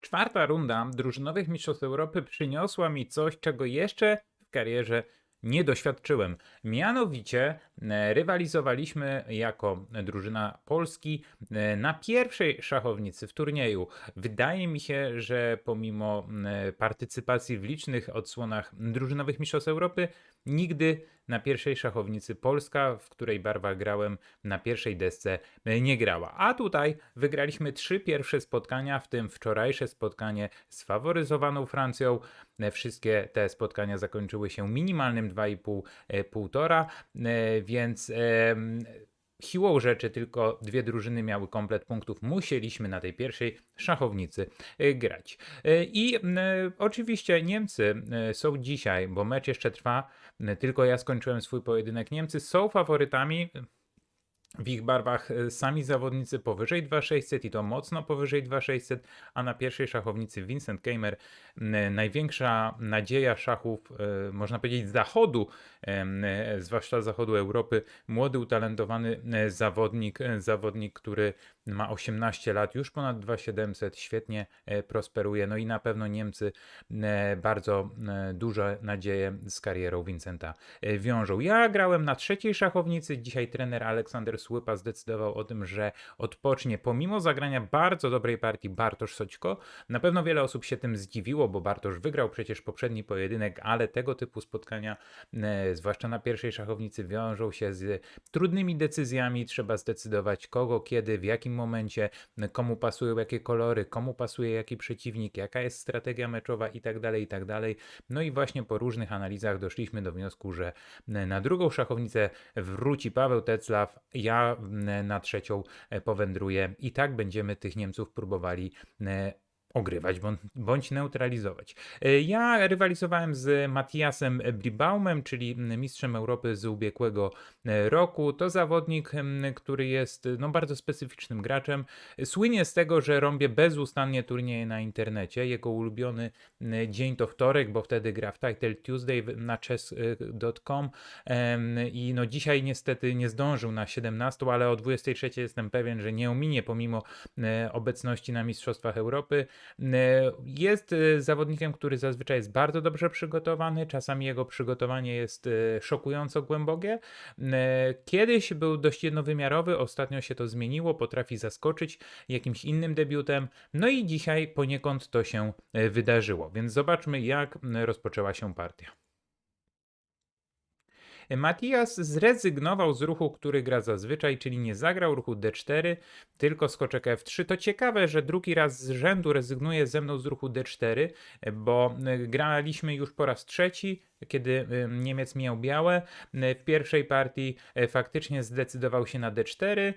Czwarta runda drużynowych Mistrzostw Europy przyniosła mi coś, czego jeszcze w karierze nie doświadczyłem. Mianowicie e, rywalizowaliśmy jako drużyna Polski e, na pierwszej szachownicy w turnieju. Wydaje mi się, że pomimo e, partycypacji w licznych odsłonach drużynowych Mistrzostw Europy, nigdy na pierwszej szachownicy Polska, w której barwa grałem na pierwszej desce, nie grała. A tutaj wygraliśmy trzy pierwsze spotkania, w tym wczorajsze spotkanie z faworyzowaną Francją. Wszystkie te spotkania zakończyły się minimalnym 2,5 e, e, więc siłą rzeczy tylko dwie drużyny miały komplet punktów. Musieliśmy na tej pierwszej szachownicy e, grać. E, I e, oczywiście Niemcy są dzisiaj, bo mecz jeszcze trwa, tylko ja skończyłem swój pojedynek. Niemcy są faworytami. W ich barwach e, sami zawodnicy powyżej 2600 i to mocno powyżej 2600, a na pierwszej szachownicy Vincent Keimer, m, największa nadzieja szachów, e, można powiedzieć zachodu, e, zwłaszcza zachodu Europy, młody, utalentowany e, zawodnik, e, zawodnik, który ma 18 lat, już ponad 2700, świetnie e, prosperuje, no i na pewno Niemcy e, bardzo e, duże nadzieje z karierą Vincenta e, wiążą. Ja grałem na trzeciej szachownicy, dzisiaj trener Aleksander Słypa zdecydował o tym, że odpocznie pomimo zagrania bardzo dobrej partii Bartosz Soćko. Na pewno wiele osób się tym zdziwiło, bo Bartosz wygrał przecież poprzedni pojedynek, ale tego typu spotkania, e, zwłaszcza na pierwszej szachownicy, wiążą się z trudnymi decyzjami. Trzeba zdecydować kogo, kiedy, w jakim momencie, komu pasują jakie kolory, komu pasuje jaki przeciwnik, jaka jest strategia meczowa i tak dalej, i tak. No i właśnie po różnych analizach doszliśmy do wniosku, że na drugą szachownicę wróci Paweł Teclaw, ja mm, na trzecią e, powędruję. I tak będziemy tych Niemców próbowali e, ogrywać bądź, neutralizować. E, Ja rywalizowałem z Matthiasem Blibaumem, czyli mistrzem Europy z ubiegłego e, roku. To zawodnik, który jest no, bardzo specyficznym graczem. Słynie z tego, że rąbie bezustannie turnieje na internecie. Jego ulubiony dzień to wtorek, bo wtedy gra w Title Tuesday na chess.com i no dzisiaj niestety nie zdążył na 17, ale o 23 jestem pewien, że nie ominie pomimo e, obecności na Mistrzostwach Europy. Jest e, zawodnikiem, który zazwyczaj jest bardzo dobrze przygotowany, czasami jego przygotowanie jest e, szokująco głębokie. Kiedyś był dość jednowymiarowy, ostatnio się to zmieniło, potrafi zaskoczyć jakimś innym debiutem, no i dzisiaj poniekąd to się e, wydarzyło, więc zobaczmy jak rozpoczęła się partia. Matias zrezygnował z ruchu, który gra zazwyczaj, czyli nie zagrał ruchu D4, tylko skoczek F3. To ciekawe, że drugi raz z rzędu rezygnuje ze mną z ruchu D4, bo graliśmy już po raz trzeci, kiedy y, Niemiec miał białe. W pierwszej partii y, faktycznie zdecydował się na D4,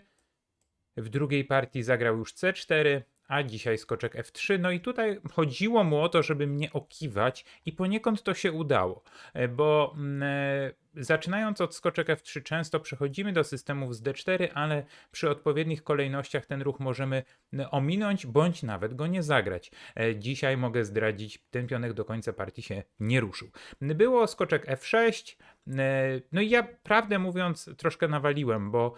w drugiej partii zagrał już C4, a dzisiaj skoczek F3. No i tutaj chodziło mu o to, żeby mnie okiwać i poniekąd to się udało, bo mm, e, zaczynając od skoczek F3 często przechodzimy do systemów z D4, ale przy odpowiednich kolejnościach ten ruch możemy n, ominąć bądź nawet go nie zagrać. E, Dzisiaj mogę zdradzić, ten pionek do końca partii się nie ruszył. Było skoczek F6, e, no i ja prawdę mówiąc troszkę nawaliłem, bo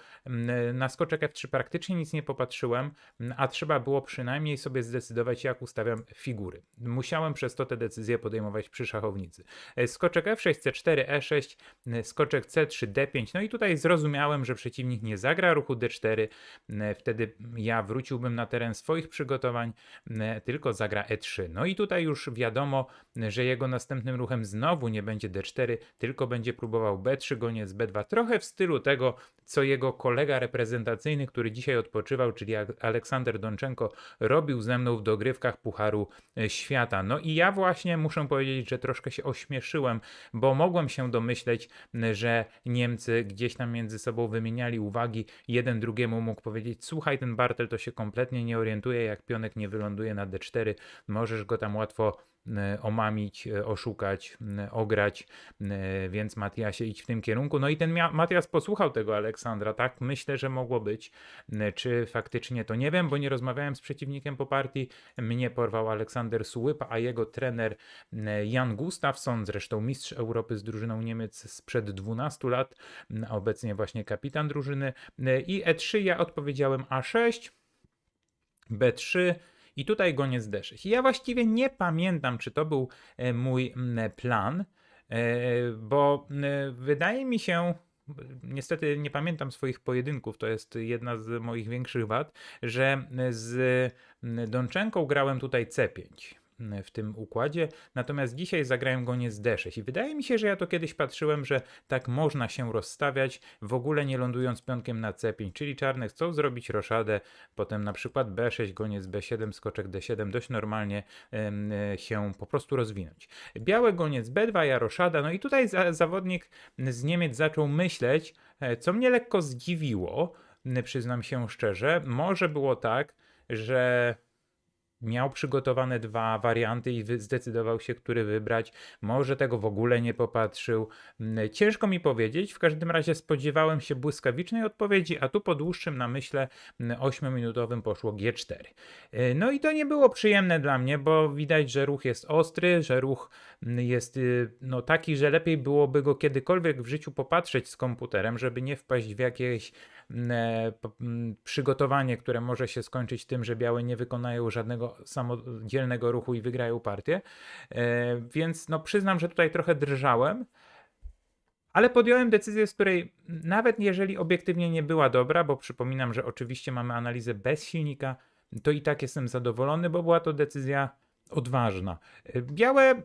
na skoczek F3 praktycznie nic nie popatrzyłem, a trzeba było przynajmniej sobie zdecydować, jak ustawiam figury. Musiałem przez to te decyzje podejmować przy szachownicy. E, Skoczek F6, C4, E6, e, skoczek C3, D5. No i tutaj zrozumiałem, że przeciwnik nie zagra ruchu D4. e, Wtedy ja wróciłbym na teren swoich przygotowań, tylko zagra E3. No i tutaj już wiadomo, że jego następnym ruchem znowu nie będzie D4, tylko będzie próbował B3, goniec B2. Trochę w stylu tego, co jego kolega reprezentacyjny, który dzisiaj odpoczywał, czyli Aleksander Donczenko, robił ze mną w dogrywkach Pucharu e, Świata. No i ja właśnie muszę powiedzieć, że troszkę się ośmieszyłem, bo mogłem się domyśleć, że Niemcy gdzieś tam między sobą wymieniali uwagi. Jeden drugiemu mógł powiedzieć: Słuchaj, ten Bartel to się kompletnie nie orientuje, jak pionek nie wyląduje na D4, możesz go tam łatwo omamić, e, oszukać, m, ograć, e, więc Matiasie idź w tym kierunku. No i ten Matias posłuchał tego Aleksandra, tak? Myślę, że mogło być. Czy faktycznie to nie wiem, bo nie rozmawiałem z przeciwnikiem po partii. Mnie porwał Aleksander Sułypa, a jego trener Jan Gustafsson, zresztą mistrz Europy z drużyną Niemiec sprzed 12 lat, a obecnie właśnie kapitan drużyny. I E3 ja odpowiedziałem A6, B3 i tutaj goniec D6. I ja właściwie nie pamiętam, czy to był e, mój plan, e, bo mm, wydaje mi się, niestety nie pamiętam swoich pojedynków, to jest jedna z moich większych wad, że z Dączenką grałem tutaj C5 w tym układzie, natomiast dzisiaj zagrałem go nie z D6 i wydaje mi się, że ja to kiedyś patrzyłem, że tak można się rozstawiać, w ogóle nie lądując pionkiem na C5, czyli czarne chcą zrobić roszadę, potem na przykład B6, goniec B7, skoczek D7, dość normalnie e, się po prostu rozwinąć. Białe goniec B2, ja roszada, no i tutaj za, zawodnik z Niemiec zaczął myśleć, e, co mnie lekko zdziwiło, przyznam się szczerze, może było tak, że miał przygotowane dwa warianty i zdecydował się, który wybrać. Może tego w ogóle nie popatrzył. Mm, Ciężko mi powiedzieć. W każdym razie spodziewałem się błyskawicznej odpowiedzi, a tu po dłuższym namyśle 8-minutowym poszło G4. Yy, No i to nie było przyjemne dla mnie, bo widać, że ruch jest ostry, że ruch mm, jest yy, no, taki, że lepiej byłoby go kiedykolwiek w życiu popatrzeć z komputerem, żeby nie wpaść w jakieś mm, mm, przygotowanie, które może się skończyć tym, że białe nie wykonają żadnego samodzielnego ruchu i wygrają partię. E, Więc no przyznam, że tutaj trochę drżałem. Ale podjąłem decyzję, z której nawet jeżeli obiektywnie nie była dobra, bo przypominam, że oczywiście mamy analizę bez silnika, to i tak jestem zadowolony, bo była to decyzja odważna. E, Białe e,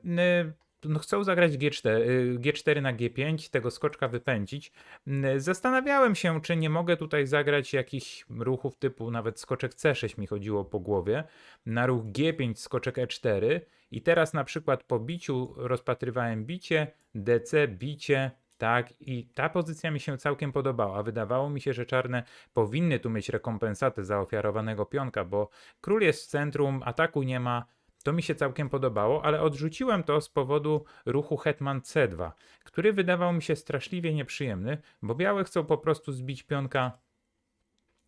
no, chcą zagrać G4, e, G4 na G5, tego skoczka wypędzić. N- Zastanawiałem się, czy nie mogę tutaj zagrać jakichś ruchów typu nawet skoczek C6 mi chodziło po głowie, na ruch G5 skoczek E4 i teraz na przykład po biciu rozpatrywałem bicie, DC, bicie, tak, i ta pozycja mi się całkiem podobała. Wydawało mi się, że czarne powinny tu mieć rekompensatę za ofiarowanego pionka, bo król jest w centrum, ataku nie ma. To mi się całkiem podobało, ale odrzuciłem to z powodu ruchu Hetman C2, który wydawał mi się straszliwie nieprzyjemny, bo białe chcą po prostu zbić pionka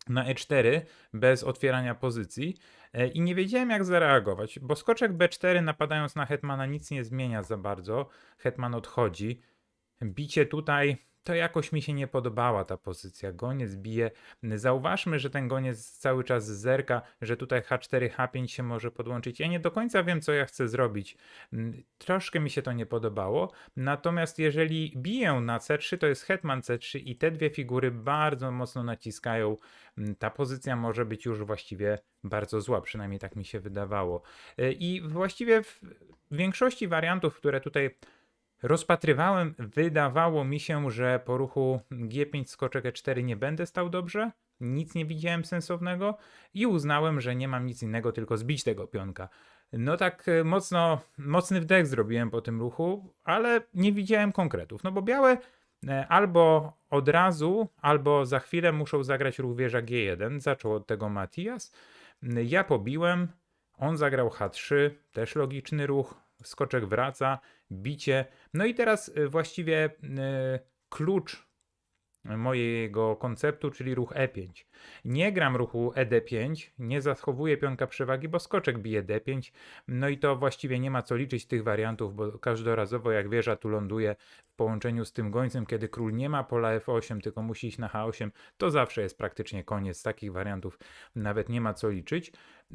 na E4 bez otwierania pozycji e, i nie wiedziałem jak zareagować, bo skoczek B4 napadając na hetmana nic nie zmienia za bardzo. Hetman odchodzi. Bicie tutaj to jakoś mi się nie podobała ta pozycja. Goniec bije. Zauważmy, że ten goniec cały czas zerka, że tutaj H4, H5 się może podłączyć. Ja nie do końca wiem, co ja chcę zrobić. Mm, Troszkę mi się to nie podobało. Natomiast jeżeli biję na C3, to jest hetman C3 i te dwie figury bardzo mocno naciskają. Mm, Ta pozycja może być już właściwie bardzo zła, przynajmniej tak mi się wydawało. Y, I właściwie w większości wariantów, które tutaj rozpatrywałem, wydawało mi się, że po ruchu G5 skoczek E4 nie będę stał dobrze. Nic nie widziałem sensownego i uznałem, że nie mam nic innego, tylko zbić tego pionka. No tak e, mocno, mocny wdech zrobiłem po tym ruchu, ale nie widziałem konkretów. No bo białe e, albo od razu, albo za chwilę muszą zagrać ruch wieża G1. Zaczął od tego Matias. Ja pobiłem, on zagrał H3, też logiczny ruch. Skoczek wraca, bicie. No i teraz y, właściwie y, klucz mojego konceptu, czyli ruch E5. Nie gram ruchu E ED5, nie zachowuję pionka przewagi, bo skoczek bije D5. No i to właściwie nie ma co liczyć tych wariantów, bo każdorazowo jak wieża tu ląduje w połączeniu z tym gońcem, kiedy król nie ma pola F8, tylko musi iść na H8, to zawsze jest praktycznie koniec. Takich wariantów nawet nie ma co liczyć.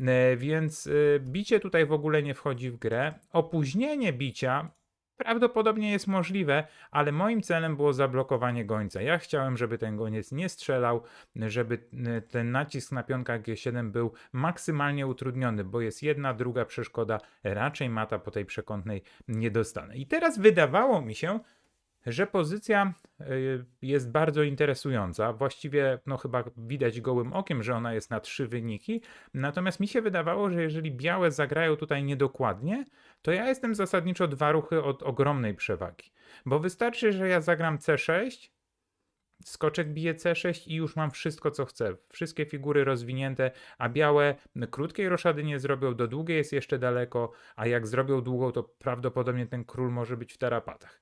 E, Więc y, bicie tutaj w ogóle nie wchodzi w grę. Opóźnienie bicia prawdopodobnie jest możliwe, ale moim celem było zablokowanie gońca. Ja chciałem, żeby ten goniec nie strzelał, żeby y, ten nacisk na pionka G7 był maksymalnie utrudniony, bo jest jedna, druga przeszkoda, raczej mata po tej przekątnej nie dostanę. I teraz wydawało mi się, że pozycja y, jest bardzo interesująca. Właściwie, no chyba widać gołym okiem, że ona jest na trzy wyniki. Natomiast mi się wydawało, że jeżeli białe zagrają tutaj niedokładnie, to ja jestem zasadniczo dwa ruchy od ogromnej przewagi. Bo wystarczy, że ja zagram C6, skoczek bije C6 i już mam wszystko, co chcę. Wszystkie figury rozwinięte, a białe krótkiej roszady nie zrobią, do długiej jest jeszcze daleko, a jak zrobią długą, to prawdopodobnie ten król może być w tarapatach.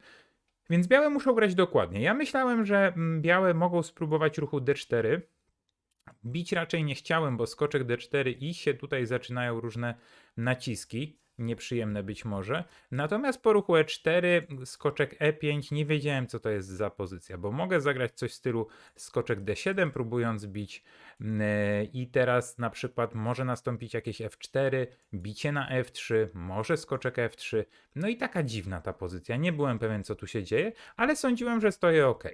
Więc białe muszą grać dokładnie. Ja myślałem, że mm, białe mogą spróbować ruchu D4. Bić raczej nie chciałem, bo skoczek D4 i się tutaj zaczynają różne naciski. Nieprzyjemne być może. Natomiast po ruchu E4, skoczek E5, nie wiedziałem co to jest za pozycja, bo mogę zagrać coś w stylu skoczek D7, próbując bić mm, i teraz na przykład może nastąpić jakieś F4, bicie na F3, może skoczek F3, no i taka dziwna ta pozycja. Nie byłem pewien co tu się dzieje, ale sądziłem, że stoję ok.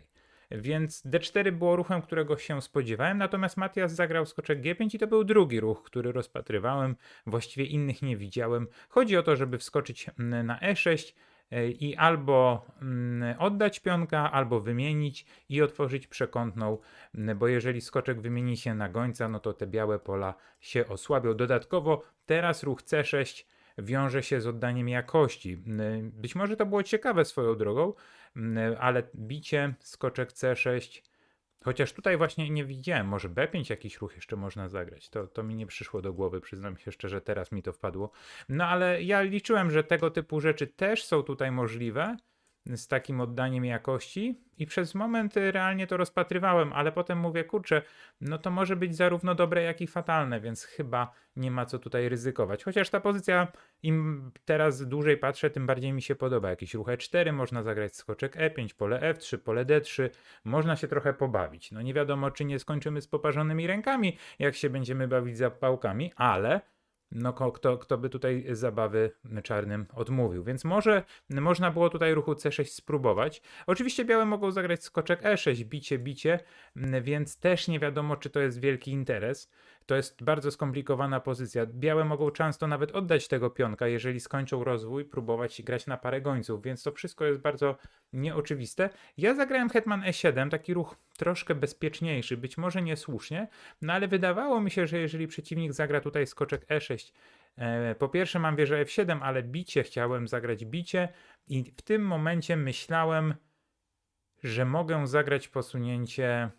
Więc D4 było ruchem, którego się spodziewałem, natomiast Matias zagrał skoczek G5 i to był drugi ruch, który rozpatrywałem. Właściwie innych nie widziałem. Chodzi o to, żeby wskoczyć mm, na E6 e, i albo mm, oddać pionka, albo wymienić i otworzyć przekątną, mm, bo jeżeli skoczek wymieni się na gońca, no to te białe pola się osłabią. Dodatkowo teraz ruch C6 wiąże się z oddaniem jakości. Być może to było ciekawe swoją drogą, ale bicie, skoczek C6, chociaż tutaj właśnie nie widziałem, może B5 jakiś ruch jeszcze można zagrać. To, to mi nie przyszło do głowy, przyznam się szczerze, teraz mi to wpadło. No ale ja liczyłem, że tego typu rzeczy też są tutaj możliwe z takim oddaniem jakości i przez moment realnie to rozpatrywałem, ale potem mówię, kurczę, no to może być zarówno dobre, jak i fatalne, więc chyba nie ma co tutaj ryzykować. Chociaż ta pozycja, im teraz dłużej patrzę, tym bardziej mi się podoba. Jakiś ruch E4, można zagrać skoczek E5, pole F3, pole D3, można się trochę pobawić. No nie wiadomo, czy nie skończymy z poparzonymi rękami, jak się będziemy bawić zapałkami, ale no kto, kto by tutaj zabawy czarnym odmówił. Więc może można było tutaj ruchu C6 spróbować. Oczywiście białe mogą zagrać skoczek E6, bicie, bicie, więc też nie wiadomo, czy to jest wielki interes. To jest bardzo skomplikowana pozycja. Białe mogą często nawet oddać tego pionka, jeżeli skończą rozwój, próbować grać na parę gońców, więc to wszystko jest bardzo nieoczywiste. Ja zagrałem hetman E7, taki ruch troszkę bezpieczniejszy, być może niesłusznie, no ale wydawało mi się, że jeżeli przeciwnik zagra tutaj skoczek E6, e, po pierwsze mam wieżę F7, ale bicie chciałem zagrać bicie i w tym momencie myślałem, że mogę zagrać posunięcie.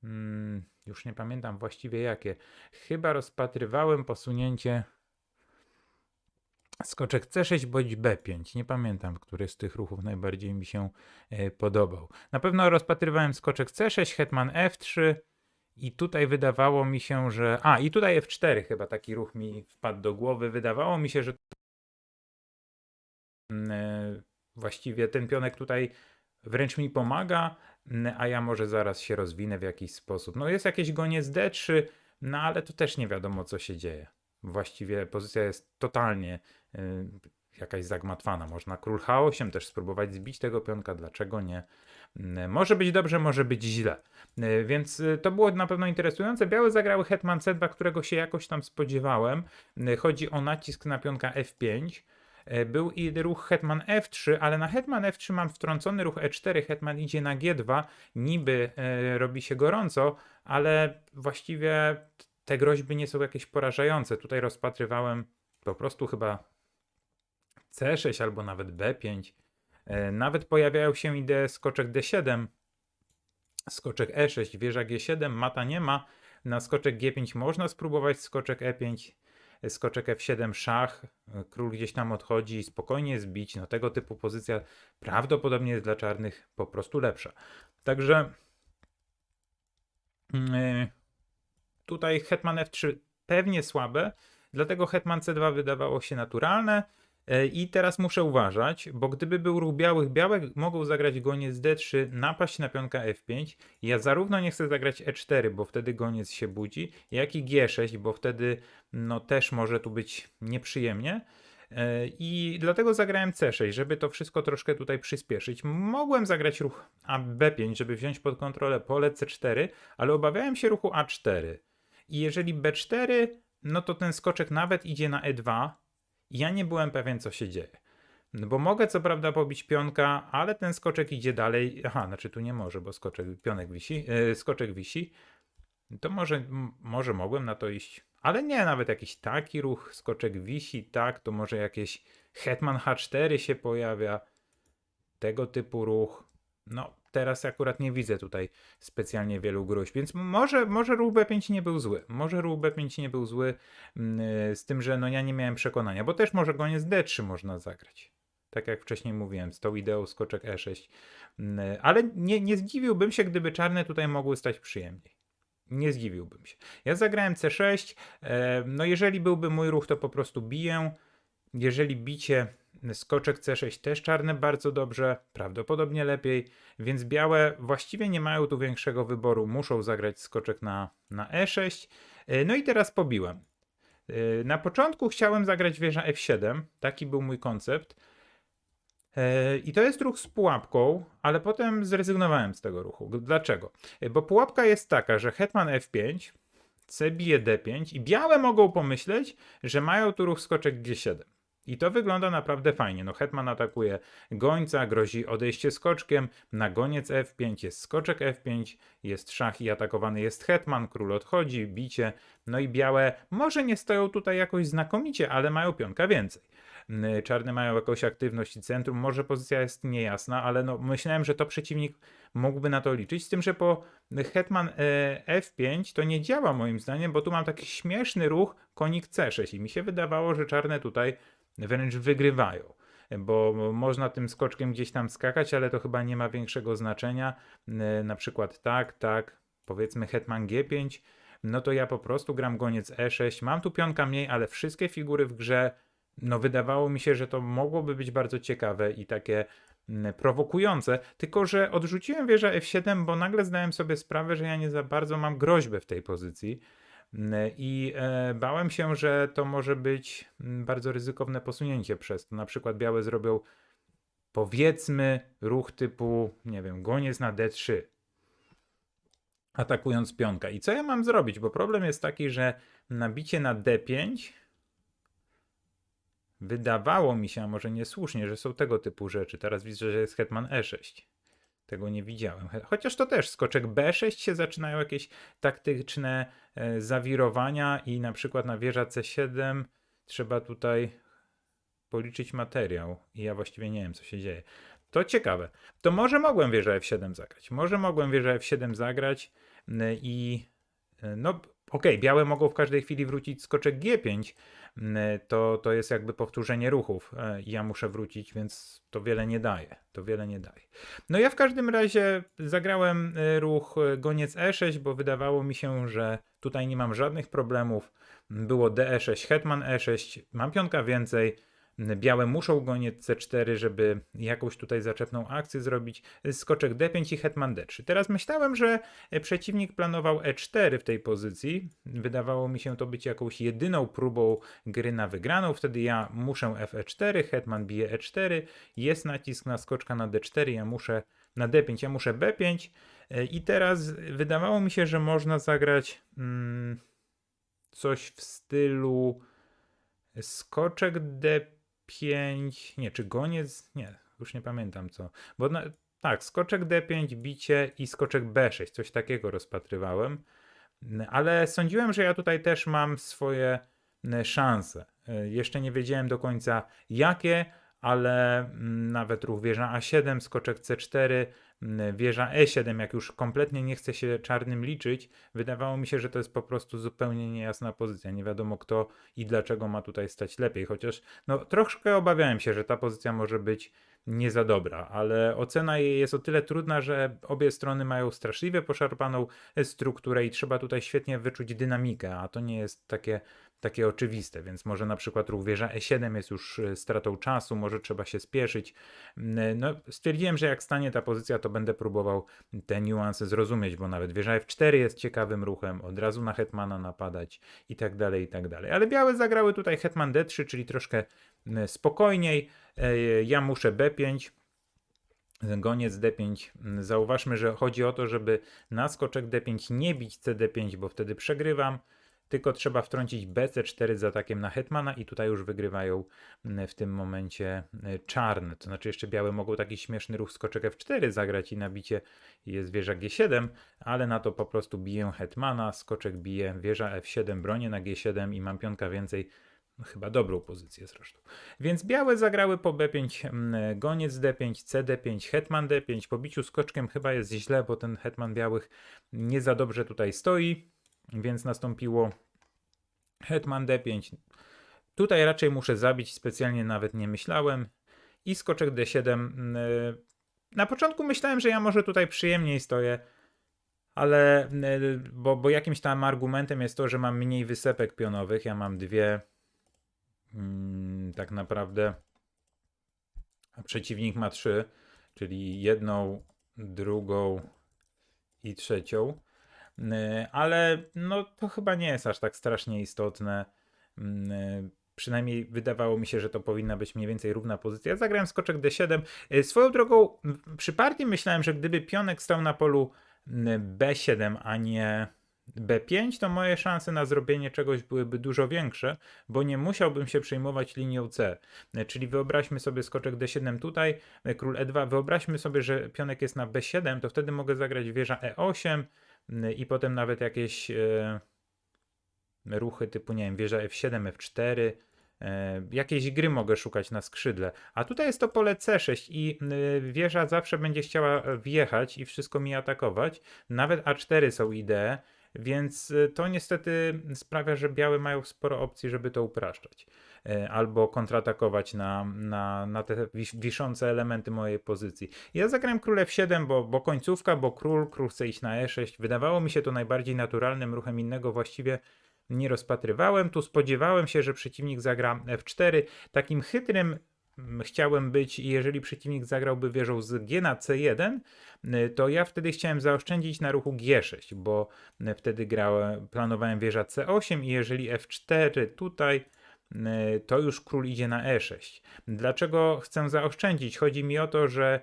Hmm, już nie pamiętam właściwie jakie. Chyba rozpatrywałem posunięcie skoczek C6 bądź B5. Nie pamiętam, który z tych ruchów najbardziej mi się e, podobał. Na pewno rozpatrywałem skoczek C6, hetman F3 i tutaj wydawało mi się, że... A, i tutaj F4 chyba taki ruch mi wpadł do głowy. Wydawało mi się, że Mm, e, właściwie ten pionek tutaj wręcz mi pomaga, a ja może zaraz się rozwinę w jakiś sposób. No jest jakieś goniec D3, no ale to też nie wiadomo co się dzieje. Właściwie pozycja jest totalnie y, jakaś zagmatwana. Można król H8 też spróbować zbić tego pionka, dlaczego nie? Mm, Może być dobrze, może być źle. Y, Więc y, to było na pewno interesujące. Białe zagrały hetman C2, którego się jakoś tam spodziewałem. Y, Chodzi o nacisk na pionka F5. E, Był i ruch hetman F3, ale na hetman F3 mam wtrącony ruch E4, hetman idzie na G2, niby e, robi się gorąco, ale właściwie te groźby nie są jakieś porażające. Tutaj rozpatrywałem po prostu chyba C6 albo nawet B5. E, Nawet pojawiają się idee skoczek D7, skoczek E6, wieża G7, mata nie ma. Na skoczek G5 można spróbować skoczek E5, skoczek F7 szach, król gdzieś tam odchodzi, spokojnie zbić. No tego typu pozycja prawdopodobnie jest dla czarnych po prostu lepsza. Także yy, tutaj hetman F3 pewnie słabe, dlatego hetman C2 wydawało się naturalne. E, I teraz muszę uważać, bo gdyby był ruch białych, białe mogą zagrać goniec D3, napaść na pionka F5. Ja zarówno nie chcę zagrać E4, bo wtedy goniec się budzi, jak i G6, bo wtedy no też może tu być nieprzyjemnie. E, I dlatego zagrałem C6, żeby to wszystko troszkę tutaj przyspieszyć. Mogłem zagrać ruch A- B5, żeby wziąć pod kontrolę pole C4, ale obawiałem się ruchu A4. I jeżeli B4, no to ten skoczek nawet idzie na E2. Ja nie byłem pewien, co się dzieje. No bo mogę co prawda pobić pionka, ale ten skoczek idzie dalej. Aha, znaczy tu nie może, bo skoczek, pionek wisi, e, skoczek wisi. To może, może mogłem na to iść. Ale nie, nawet jakiś taki ruch, skoczek wisi, tak, to może jakieś hetman H4 się pojawia. Tego typu ruch. No, teraz akurat nie widzę tutaj specjalnie wielu gruźb, więc może, może ruch B5 nie był zły. Może ruch B5 nie był zły, mm, z tym, że no ja nie miałem przekonania, bo też może goniec D3 można zagrać. Tak jak wcześniej mówiłem, z tą ideą skoczek E6. Mm, Ale nie, nie zdziwiłbym się, gdyby czarne tutaj mogły stać przyjemniej. Nie zdziwiłbym się. Ja zagrałem C6. e, No jeżeli byłby mój ruch, to po prostu biję. Jeżeli bicie skoczek C6 też czarne bardzo dobrze, prawdopodobnie lepiej, więc białe właściwie nie mają tu większego wyboru, muszą zagrać skoczek na, na E6. E, No i teraz pobiłem. E, Na początku chciałem zagrać wieża F7, taki był mój koncept. E, I to jest ruch z pułapką, ale potem zrezygnowałem z tego ruchu. Dlaczego? Bo pułapka jest taka, że hetman F5, C bije D5 i białe mogą pomyśleć, że mają tu ruch skoczek G7. I to wygląda naprawdę fajnie. No hetman atakuje gońca, grozi odejście skoczkiem, na goniec F5 jest skoczek F5, jest szach i atakowany jest hetman, król odchodzi, bicie. No i białe może nie stoją tutaj jakoś znakomicie, ale mają pionka więcej. Czarne mają jakąś aktywność i centrum, może pozycja jest niejasna, ale no myślałem, że to przeciwnik mógłby na to liczyć, z tym, że po hetman e, F5 to nie działa moim zdaniem, bo tu mam taki śmieszny ruch konik C6 i mi się wydawało, że czarne tutaj wręcz wygrywają. Bo można tym skoczkiem gdzieś tam skakać, ale to chyba nie ma większego znaczenia. E, Na przykład tak, tak, powiedzmy hetman G5, no to ja po prostu gram goniec E6. Mam tu pionka mniej, ale wszystkie figury w grze, no wydawało mi się, że to mogłoby być bardzo ciekawe i takie mm, prowokujące, tylko że odrzuciłem wieżę F7, bo nagle zdałem sobie sprawę, że ja nie za bardzo mam groźbę w tej pozycji. Mm, I e, bałem się, że to może być mm, bardzo ryzykowne posunięcie przez to. Na przykład białe zrobią powiedzmy ruch typu, nie wiem, goniec na D3 atakując pionka. I co ja mam zrobić? Bo problem jest taki, że nabicie na D5 wydawało mi się, a może niesłusznie, że są tego typu rzeczy. Teraz widzę, że jest hetman E6. Tego nie widziałem. Chociaż to też skoczek B6 się zaczynają jakieś taktyczne e, zawirowania i na przykład na wieża C7 trzeba tutaj policzyć materiał i ja właściwie nie wiem co się dzieje. To ciekawe. To może mogłem wieżę F7 zagrać. Może mogłem wieżę F7 zagrać i e, no okej, białe mogą w każdej chwili wrócić skoczek G5. n- To, to jest jakby powtórzenie ruchów. e, Ja muszę wrócić, więc to wiele nie daje. To wiele nie daje. No ja w każdym razie zagrałem e, ruch e, goniec E6, bo wydawało mi się, że tutaj nie mam żadnych problemów. Było DE6, hetman E6, mam pionka więcej. Białe muszą goniec C4, żeby jakąś tutaj zaczepną akcję zrobić. Skoczek D5 i hetman D3. Teraz myślałem, że przeciwnik planował E4 w tej pozycji. Wydawało mi się to być jakąś jedyną próbą gry na wygraną. Wtedy ja muszę Fe4, hetman bije E4, jest nacisk na skoczka na D4, ja muszę na D5, ja muszę B5 e, i teraz wydawało mi się, że można zagrać mm, coś w stylu skoczek D5, nie, czy goniec, nie, już nie pamiętam co, bo na, tak, skoczek D5, bicie i skoczek B6, coś takiego rozpatrywałem, ale sądziłem, że ja tutaj też mam swoje szanse. E, Jeszcze nie wiedziałem do końca jakie, ale mm, nawet ruch wieża A7, skoczek C4, mm, wieża E7, jak już kompletnie nie chce się czarnym liczyć, wydawało mi się, że to jest po prostu zupełnie niejasna pozycja. Nie wiadomo kto i dlaczego ma tutaj stać lepiej, chociaż no troszkę obawiałem się, że ta pozycja może być nie za dobra, ale ocena jej jest o tyle trudna, że obie strony mają straszliwie poszarpaną strukturę i trzeba tutaj świetnie wyczuć dynamikę, a to nie jest takie, takie oczywiste, więc może na przykład ruch wieża E7 jest już y, stratą czasu, może trzeba się spieszyć. Mm, No, stwierdziłem, że jak stanie ta pozycja, to będę próbował te niuanse zrozumieć, bo nawet wieża F4 jest ciekawym ruchem, od razu na hetmana napadać i tak dalej, i tak dalej. Ale białe zagrały tutaj hetman D3, czyli troszkę mm, spokojniej. E, Ja muszę B5. Goniec D5. Mm, Zauważmy, że chodzi o to, żeby na skoczek D5 nie bić CD5, bo wtedy przegrywam, tylko trzeba wtrącić BC4 z atakiem na hetmana i tutaj już wygrywają mm, w tym momencie y, czarne. To znaczy jeszcze białe mogą taki śmieszny ruch skoczek F4 zagrać i nabicie jest wieża G7, ale na to po prostu biję hetmana, skoczek bije wieża F7, bronię na G7 i mam pionka więcej. Chyba dobrą pozycję zresztą. Więc białe zagrały po B5, mm, goniec D5, CD5, hetman D5. Po biciu skoczkiem chyba jest źle, bo ten hetman białych nie za dobrze tutaj stoi, więc nastąpiło hetman D5. Tutaj raczej muszę zabić, specjalnie nawet nie myślałem. I skoczek D7. mm, Na początku myślałem, że ja może tutaj przyjemniej stoję, ale y, bo, bo jakimś tam argumentem jest to, że mam mniej wysepek pionowych. Ja mam dwie, mm, tak naprawdę przeciwnik ma trzy, czyli jedną, drugą i trzecią. Yy, Ale no to chyba nie jest aż tak strasznie istotne. Yy, Przynajmniej wydawało mi się, że to powinna być mniej więcej równa pozycja. Zagrałem skoczek D7. Yy, Swoją drogą, przy partii myślałem, że gdyby pionek stał na polu m, B7, a nie B5, to moje szanse na zrobienie czegoś byłyby dużo większe, bo nie musiałbym się przejmować linią C. Czyli wyobraźmy sobie skoczek D7 tutaj, król E2. Wyobraźmy sobie, że pionek jest na B7, to wtedy mogę zagrać wieża E8 yy, i potem nawet jakieś yy, ruchy typu, nie wiem, wieża F7, F4, e, jakieś gry mogę szukać na skrzydle. A tutaj jest to pole C6 i y, wieża zawsze będzie chciała wjechać i wszystko mi atakować. Nawet A4 są idee, więc y, to niestety sprawia, że białe mają sporo opcji, żeby to upraszczać. E, Albo kontratakować na, na, na te wis- wiszące elementy mojej pozycji. Ja zagrałem król F7, bo, bo końcówka, bo król, król chce iść na E6. Wydawało mi się to najbardziej naturalnym ruchem innego właściwie nie rozpatrywałem. Tu spodziewałem się, że przeciwnik zagra F4. Takim chytrym chciałem być, i jeżeli przeciwnik zagrałby wieżą z G na C1, y, to ja wtedy chciałem zaoszczędzić na ruchu G6, bo wtedy grałem, planowałem wieża C8 i jeżeli F4 tutaj, to już król idzie na E6. Dlaczego chcę zaoszczędzić? Chodzi mi o to, że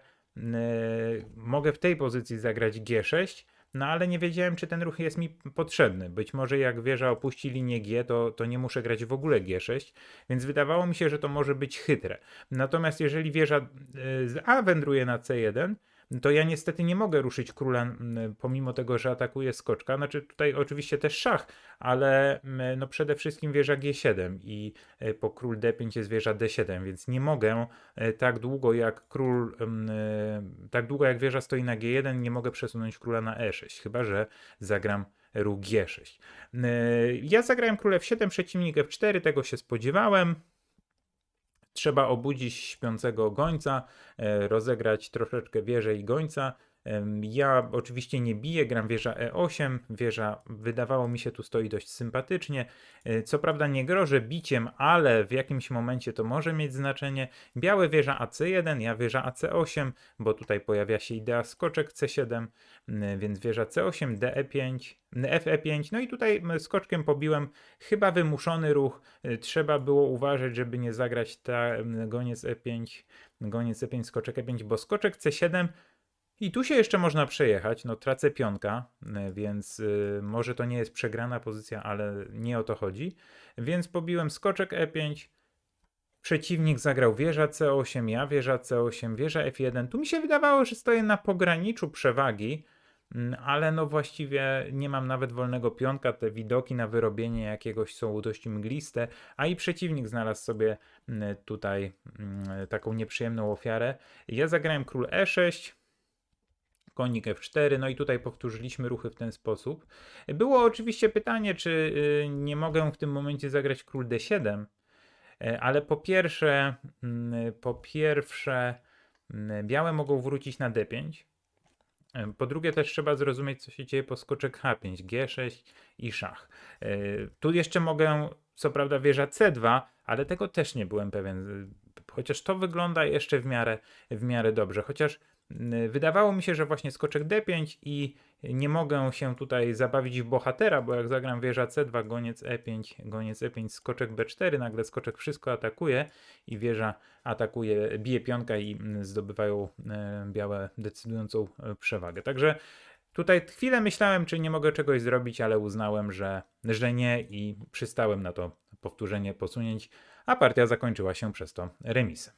mogę w tej pozycji zagrać G6, no ale nie wiedziałem, czy ten ruch jest mi potrzebny. Być może jak wieża opuści linię G, to, to nie muszę grać w ogóle G6, więc wydawało mi się, że to może być chytre. Natomiast jeżeli wieża y, z A wędruje na C1, to ja niestety nie mogę ruszyć króla, mm, pomimo tego, że atakuje skoczka. Znaczy tutaj oczywiście też szach, ale mm, no przede wszystkim wieża G7 i y, po król D5 jest wieża D7, więc nie mogę y, tak długo jak król, mm, y, tak długo jak wieża stoi na G1, nie mogę przesunąć króla na E6, chyba że zagram ruch G6. Y, Ja zagrałem król F7, przeciwnik F4, tego się spodziewałem. Trzeba obudzić śpiącego gońca, e, rozegrać troszeczkę wieżę i gońca. Ja oczywiście nie biję, gram wieża E8. Wieża wydawało mi się tu stoi dość sympatycznie. E, Co prawda nie grożę biciem, ale w jakimś momencie to może mieć znaczenie. Białe wieża AC1, ja wieża AC8, bo tutaj pojawia się idea skoczek C7, m, więc wieża C8, DE5, FE5. No i tutaj skoczkiem pobiłem chyba wymuszony ruch. Y, Trzeba było uważać, żeby nie zagrać ta goniec E5, goniec E5, skoczek E5, bo skoczek C7 i tu się jeszcze można przejechać. No tracę pionka, y, więc y, może to nie jest przegrana pozycja, ale nie o to chodzi. Więc pobiłem skoczek E5. Przeciwnik zagrał wieża C8, ja wieża C8, wieża F1. Tu mi się wydawało, że stoję na pograniczu przewagi, Mm, ale no właściwie nie mam nawet wolnego pionka, te widoki na wyrobienie jakiegoś są dość mgliste, a i przeciwnik znalazł sobie mm, tutaj mm, taką nieprzyjemną ofiarę. Ja zagrałem król E6, konik F4, no i tutaj powtórzyliśmy ruchy w ten sposób. Było oczywiście pytanie, czy y, nie mogę w tym momencie zagrać król D7, E, ale po pierwsze, mm, po pierwsze białe mogą wrócić na D5, E, Po drugie, też trzeba zrozumieć, co się dzieje po skoczek H5, G6 i szach. Tu jeszcze mogę, co prawda, wieża C2, ale tego też nie byłem pewien. Chociaż to wygląda jeszcze w miarę, w miarę dobrze. Chociaż wydawało mi się, że właśnie skoczek D5 i nie mogę się tutaj zabawić w bohatera, bo jak zagram wieża C2, goniec E5, goniec E5, skoczek B4, nagle skoczek wszystko atakuje i wieża atakuje, bije pionka i mm, zdobywają e, białe decydującą e, przewagę. Także tutaj chwilę myślałem, czy nie mogę czegoś zrobić, ale uznałem, że, że nie i przystałem na to powtórzenie posunięć, a partia zakończyła się przez to remisem.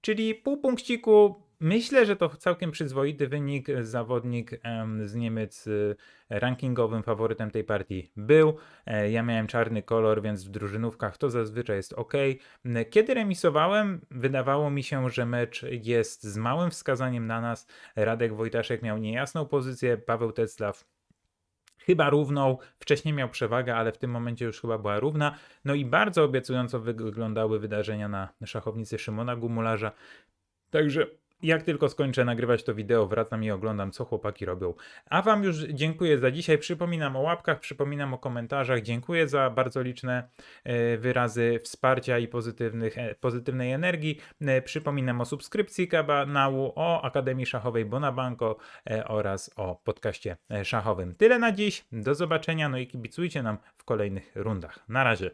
Czyli pół punkciku. Myślę, że to całkiem przyzwoity wynik. Zawodnik z Niemiec y, rankingowym faworytem tej partii był. E, Ja miałem czarny kolor, więc w drużynówkach to zazwyczaj jest ok. Kiedy remisowałem, wydawało mi się, że mecz jest z małym wskazaniem na nas. Radek Wojtaszek miał niejasną pozycję, Paweł Teclaw chyba równą. Wcześniej miał przewagę, ale w tym momencie już chyba była równa. No i bardzo obiecująco wyglądały wydarzenia na szachownicy Szymona Gumularza. Także Jak tylko skończę nagrywać to wideo, wracam i oglądam, co chłopaki robią. A Wam już dziękuję za dzisiaj. Przypominam o łapkach, przypominam o komentarzach. Dziękuję za bardzo liczne e, wyrazy wsparcia i pozytywnych, e, pozytywnej energii. E, Przypominam o subskrypcji kanału, o Akademii Szachowej Bonabanco e, oraz o podcaście szachowym. Tyle na dziś. Do zobaczenia. No i kibicujcie nam w kolejnych rundach. Na razie.